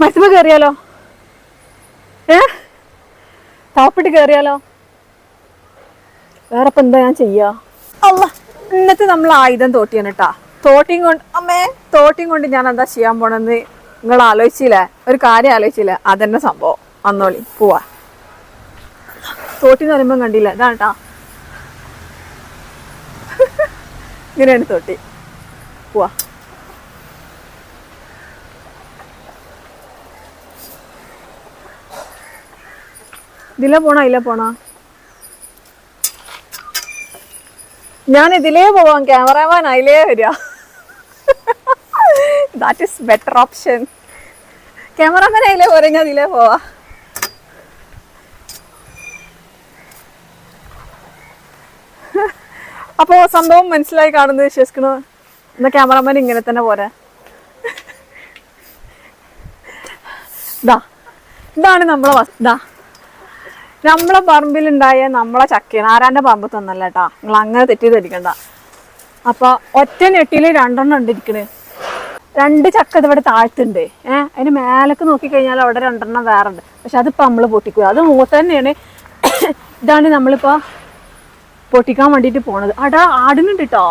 മരത്തുമ്പോ കയറിയാലോ ഏ? താപ്പിട്ട് കയറിയാലോ വേറെ എന്താ ഞാൻ ചെയ്യാ? അല്ല ഇന്നത്തെ നമ്മൾ ആയുധം തോട്ടിയാണ് കേട്ടാ തോട്ടിയും കൊണ്ട് അമ്മേ തോട്ടിയും കൊണ്ട് ഞാൻ എന്താ ചെയ്യാൻ പോണെന്ന് നിങ്ങൾ ആലോചിച്ചില്ലേ? ഒരു കാര്യം ആലോചിച്ചില്ലേ? അതന്നെ സംഭവം. വന്നോളി പോവാ. തോട്ടി എന്ന് പറയുമ്പോൾ കണ്ടില്ല? ഇതാണ് കേട്ടാ ഇങ്ങനെയാണ് തോട്ടി. പോവാ. ഇതിലെ പോണോ? ഇല്ല പോണോ? ഞാൻ ഇതിലേ പോവാം ക്യാമറമാൻ അതിലേ വരിക that is better option cameraman അതിലേ പോരെ. ഞാൻ ഇതിലേ പോവാ. അപ്പോ സംഭവം മനസ്സിലായി കാണുന്നത് വിശ്വസിക്കണു? എന്നാ ക്യാമറമാൻ ഇങ്ങനെ തന്നെ പോരാ. ഇതാ ഇതാണ് നമ്മളെ ഇതാ നമ്മളെ പറമ്പിലുണ്ടായ നമ്മളെ ചക്കയാണ് ആരാന്റെ പറമ്പ് തന്നല്ല കേട്ടാ. നിങ്ങൾ അങ്ങനെ തെറ്റി ധരിക്കണ്ട അപ്പൊ ഒറ്റ ഞെട്ടിയിൽ രണ്ടെണ്ണം ഉണ്ട് ഇരിക്കണ്. രണ്ട് ചക്ക ഇതിവിടെ താഴ്ത്തുണ്ട്. ഏഹ് അതിന് മേലക്ക് നോക്കിക്കഴിഞ്ഞാൽ അവിടെ രണ്ടെണ്ണം വേറെ ഉണ്ട് പക്ഷെ അതിപ്പോ നമ്മൾ പൊട്ടിക്കുക. അത് മൂത്ത തന്നെയാണ്. ഇതാണ് നമ്മളിപ്പോ പൊട്ടിക്കാൻ വേണ്ടിട്ട് പോണത്. അടാ ആടിനുണ്ട് കേട്ടോ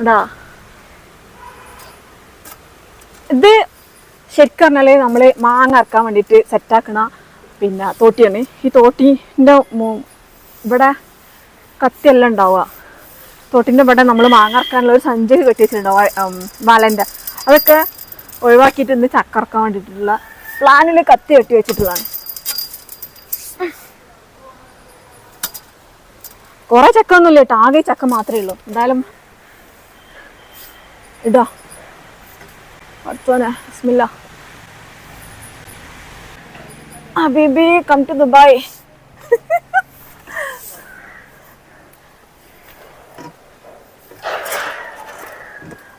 അടാ. ഇത് ശരിക്കും പറഞ്ഞാൽ നമ്മൾ മാങ്ങ ഇറക്കാൻ വേണ്ടിയിട്ട് സെറ്റാക്കണ പിന്നെ തോട്ടിയാണ്. ഈ തോട്ടിന്റെ ഇവിടെ കത്തിയെല്ലാം ഉണ്ടാവുക. തോട്ടിന്റെ ഇവിടെ നമ്മൾ മാങ്ങ ഇറക്കാനുള്ള ഒരു സഞ്ചി കെട്ടിയിട്ടുണ്ടാവും വലന്റെ അതൊക്കെ ഒഴിവാക്കിയിട്ട് ഇന്ന് ചക്ക ഇറക്കാൻ വേണ്ടിയിട്ടുള്ള പ്ലാനിൽ കത്തി കെട്ടി വെച്ചിട്ടുള്ളതാണ്. കുറെ ചക്ക ഒന്നുമില്ല കേട്ടോ ആകെ ചക്ക മാത്രമേ ഉള്ളൂ. എന്തായാലും ഇടാ. അടുത്തോനെ ബിസ്മില്ല. ഹബീബി കം ടു ദുബായ്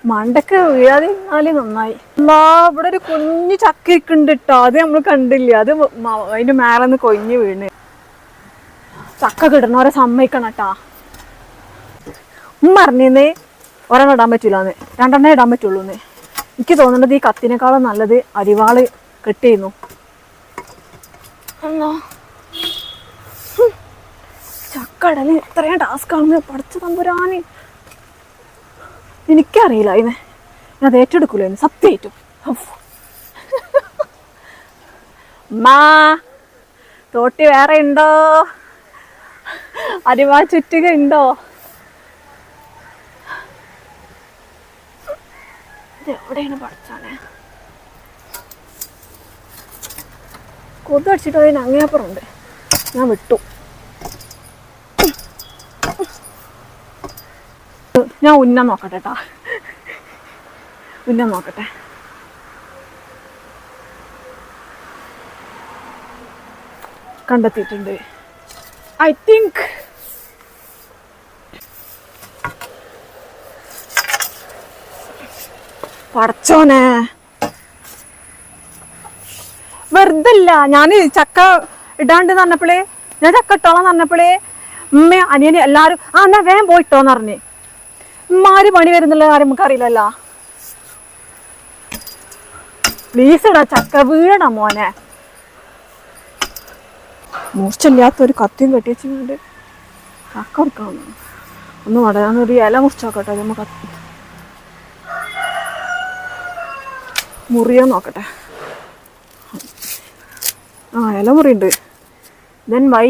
മണ്ടക്ക് വീഴാതെ നിന്നാലേ നന്നായി. അല്ലാ ഇവിടെ ഒരു കുഞ്ഞു ചക്ക ഇരിക്കുന്നുണ്ട് കേട്ടോ അത് നമ്മൾ കണ്ടില്ല? അത് അതിന്റെ മേലെ നിന്ന് കൊഞ്ഞ് വീണ്. ചക്ക കിടണവരെ സമ്മതിക്കണം കേട്ടാ ഉമ്മ അറിഞ്ഞേ ഒരെണ്ണം ഇടാൻ പറ്റൂലെന്ന്. രണ്ടെണ്ണം ഇടാൻ പറ്റുള്ളൂന്ന്. എനിക്ക് തോന്നുന്നത് ഈ കത്തിനേക്കാളും നല്ലത് അരിവാൾ കെട്ടിയിരുന്നു. അല്ലോ ചക്കടൽ ഇത്രയും ടാസ്ക് ആണെന്ന് പഠിച്ചു തമ്പുരാന്. എനിക്കറിയില്ല അതിനെ ഞാൻ അത് ഏറ്റെടുക്കൂല സത്യമായിട്ടും മാ തോട്ടി വേറെ ഉണ്ടോ? അരിവാ ചുറ്റുക ഉണ്ടോ? ഇത് എവിടെയാണ് പഠിച്ചാണേ കൊതു അടിച്ചിട്ട് അതിന് അങ്ങേപ്പുറമുണ്ട് ഞാൻ വിട്ടു. ഞാൻ ഉന്നം നോക്കട്ടെ കേട്ടാ നോക്കട്ടെ. കണ്ടെത്തിയിട്ടുണ്ട്. ഐ തിങ്ക് പടച്ചോനെ. വെറുതല്ല ഞാൻ ചക്ക ഇടാണ്ട് പറഞ്ഞപ്പോളേ ഞാൻ ചക്ക ഇട്ടോളാം പറഞ്ഞപ്പോളേ ഉമ്മ അനിയനെ എല്ലാരും ആ എന്നാ വേഗം പോയിട്ടോന്ന് പറഞ്ഞേ. ഉമ്മാര് പണി വരുന്നുള്ള നമുക്ക് അറിയില്ലല്ല. പ്ലീസ് ഇടാ ചക്ക വീടണം മോനെ. മുറിച്ചില്ലാത്ത ഒരു കത്തിയും കെട്ടി വെച്ചുകൊണ്ട് ചക്ക ഒന്ന് ഒന്ന് വടയാന്നൊരു ഇല മുറിച്ചോക്കട്ടെ നമുക്ക് കത്തി മുറിയാൻ നോക്കട്ടെ. ആ ഇല മുറിയുണ്ട് ദെൻ വൈ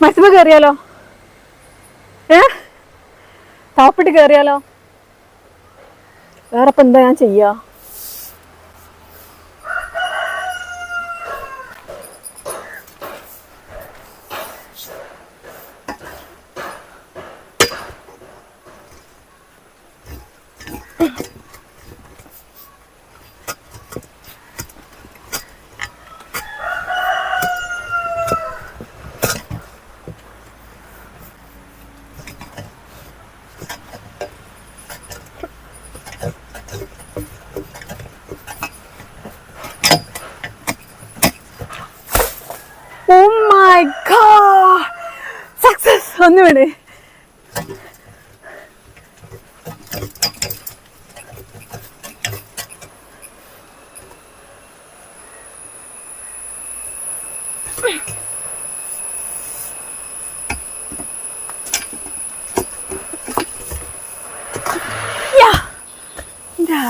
മരത്തുമ്പോ കയറിയാലോ? ഏ? താപ്പിട്ട് കയറിയാലോ? വേറെ ഇപ്പം എന്താ ഞാൻ ചെയ്യാ? എന്റെ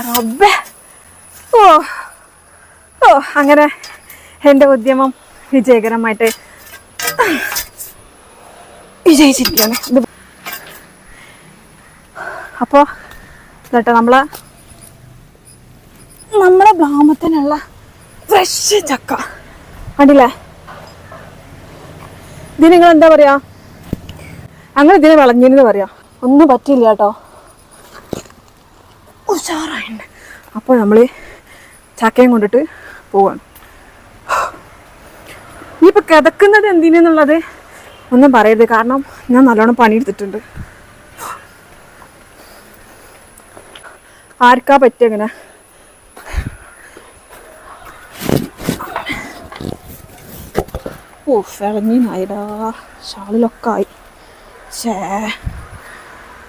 റബ്ബേ. ഓ ഓ അങ്ങനെ എന്റെ ഉദ്യമം വിജയകരമായിട്ട് വിജയിച്ചിരിക്കുകയാണ് ഇത് അപ്പോൾ കേട്ടോ നമ്മളെ നമ്മളെ ഗ്രാമത്തിനുള്ള ഫ്രഷ് ചക്ക. കണ്ടില്ലേ? ഇതിന് നിങ്ങൾ എന്താ പറയാ? അങ്ങനെ ഇതിന് വിളഞ്ഞിരുന്ന് പറയാ. ഒന്നും പറ്റില്ല കേട്ടോ. ഉഷാറായിട്ടുണ്ട്. അപ്പോൾ നമ്മൾ ചക്കയും കൊണ്ടിട്ട് പോവാണ്. ഇനിയിപ്പോൾ കിതക്കുന്നത് എന്തിനെന്നുള്ളത് ഒന്നും പറയരുത്. കാരണം ഞാൻ നല്ലോണം പണിയെടുത്തിട്ടുണ്ട്. ആർക്കാ പറ്റിയ അങ്ങനെ? ഓ ഫിറങ്ങിനായിടാ ഷാളിലൊക്കെ ആയി. ചേ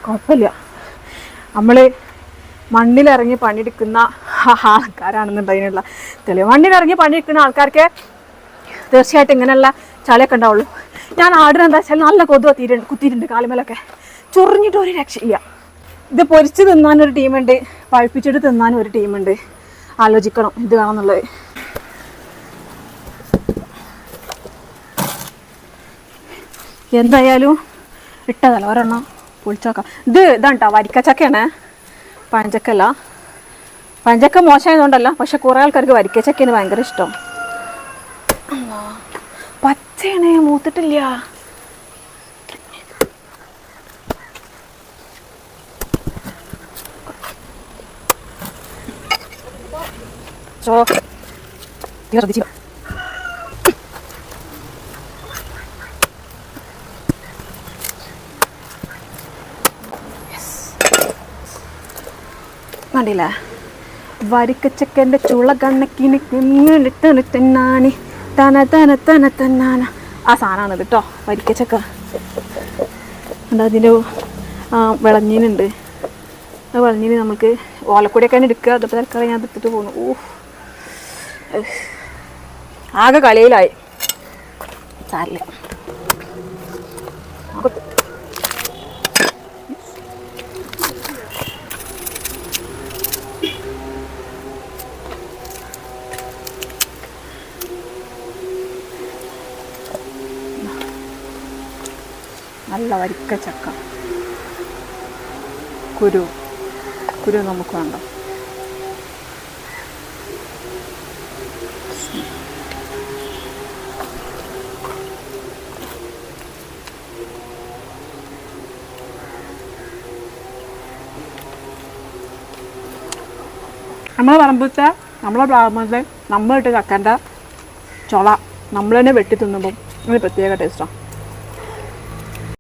കുഴപ്പമില്ല. നമ്മൾ മണ്ണിലിറങ്ങി പണിയെടുക്കുന്ന ആൾക്കാരാണെന്നുണ്ടതിനുള്ള തെളിവ്. മണ്ണിലിറങ്ങി പണിയെടുക്കുന്ന ആൾക്കാർക്ക് തീർച്ചയായിട്ടും ഇങ്ങനെയുള്ള ചളിയൊക്കെ ഉണ്ടാവുള്ളൂ. ഞാൻ ആടിന് എന്താ വെച്ചാൽ നല്ല കൊതുവ തീര കുത്തിയിട്ടുണ്ട് കാലുമേലൊക്കെ. ചൊറിഞ്ഞിട്ട് ഒരു രക്ഷയില്ല. ഇത് പൊരിച്ച് തിന്നാനൊരു ടീമുണ്ട് പഴുപ്പിച്ചിട്ട് തിന്നാനും ഒരു ടീമുണ്ട്. ആലോചിക്കണം ഇത് വേണമെന്നുള്ളത് എന്തായാലും ഇട്ടതല്ല ഒരെണ്ണം പൊളിച്ചോക്കാം. ഇത് ഇതാണ് കേട്ടോ വരിക്കച്ചക്കയാണ്. പഞ്ചക്കല്ല പഞ്ചക്ക മോശമായതുകൊണ്ടല്ല പക്ഷെ കുറേ ആൾക്കാർക്ക് വരിക്കച്ചക്കയാണ് ഭയങ്കര ഇഷ്ടം. പച്ചയാണേ മൂത്തിട്ടില്ല. നീ ശ്രദ്ധിച്ചു കണ്ടില്ലേ? വരിക്കച്ചക്കന്റെ ചുള കണ്ണക്കിന് തെന്നാനി തന തന തന തന്നാന. ആ സാധനമാണ് കേട്ടോ വരിക്കച്ചക്ക. എന്താ അതിന്റെ വിളഞ്ഞീനുണ്ട് ആ വിളഞ്ഞീന് നമുക്ക് ഓലക്കൊടിയൊക്കെ എടുക്കുക. അതിപ്പോൾ തൽക്കാലം ഞാൻ എടുത്തിട്ട് പോകുന്നു ഓ ആകെ കളിയിലായി. സാരില്ല നല്ല വരിക്ക ചക്ക. കുരു. കുരു നമുക്ക് വേണ്ട. നമ്മളെ പറമ്പത്തെ നമ്മളെ ബ്രാഹ്മണത്തെ നമ്മളിട്ട് ചക്കന്റെ ചൊള നമ്മൾ തന്നെ വെട്ടി തിന്നുമ്പം ഒരു പ്രത്യേക ടേസ്റ്റാണ്